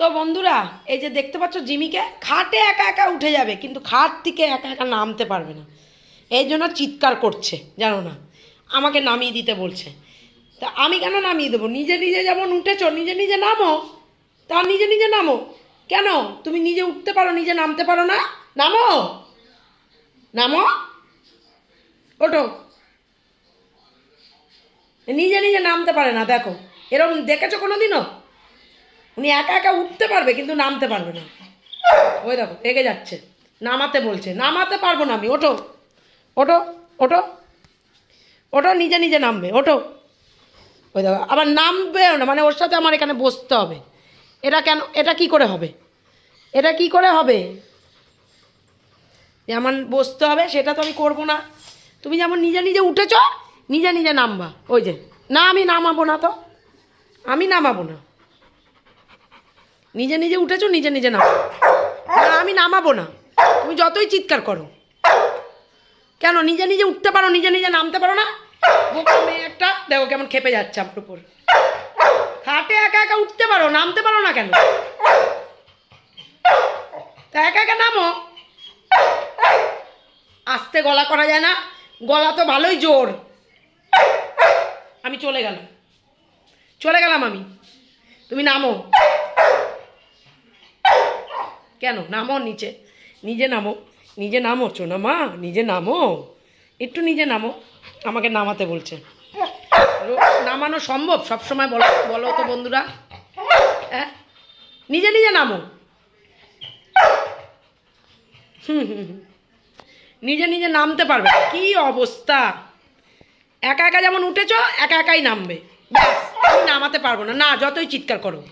তো বন্ধুরা, এই যে দেখতে পাচ্ছ জিমিকে, খাটে একা একা উঠে যাবে, কিন্তু খাট থেকে একা একা নামতে পারবে না। এই জন্য চিৎকার করছে, জানো না। আমাকে নামিয়ে দিতে বলছে। তা আমি কেন নামিয়ে দেবো? নিজে নিজে যেমন উঠেছো, নিজে নিজে নামো। তা নিজে নিজে নামো। কেন? তুমি নিজে উঠতে পারো, নিজে নামতে পারো না? নামো। নামো। ওঠো। নিজে নিজে নামতে পারে না, দেখো। এরকম দেখেছ কোনো দিনও উনি একা একা উঠতে পারবে, কিন্তু নামতে পারবে না। ওই দেখো, রেগে যাচ্ছে। নামাতে বলছে, নামাতে পারব না আমি, ওঠো। ওঠো ওঠো। ওঠো, নিজে নিজে নামবে, ওঠো। ওই দেখো, আবার নামবেও না মানে ওর সাথে আমার এখানে বসতে হবে। এটা কেন, এটা কি করে হবে? এটা কি করে হবে? যেমন বসতে হবে, সেটা তো আমি করব না। তুমি যেমন নিজে নিজে উঠেছ, নিজে নিজে নামবা। ওই যে, না আমি নামাবো না তো। আমি নামাবো না। নিজে নিজে উঠেছো, নিজে নিজে নামো আমি নামাবো না। তুমি যতই চিৎকার করো। কেন? নিজে নিজে উঠতে পারো, নিজে নিজে নামতে পারো না? বোকা মেয়ে একটা। দেখো কেমন খেপে যাচ্ছে আমার উপর। খাটে একা একা উঠতে পারো, নামতে পারো না কেন? তা একা একা নামো। আস্তে গলা করা যায় না। গলা তো ভালোই জোর। আমি চলে গেলাম। চলে গেলাম আমি। তুমি নামো। কেন? নামো নিচে। নিজে নামো। নিজে নামো চোনা মা, নিজে নামো। একটু নিজে নামো। আমাকে নামাতে বলছে। নামানো সম্ভব? সব সময় বলো বলো তো বন্ধুরা। হ্যাঁ? নিজে নিজে নামো। নিজে নিজে নামতে পারবে। কি অবস্থা? একা একা যেমন উঠেছ, একা একাই নামবে। ব্যাস নামাতে পারব না। না, যতই চিৎকার করো।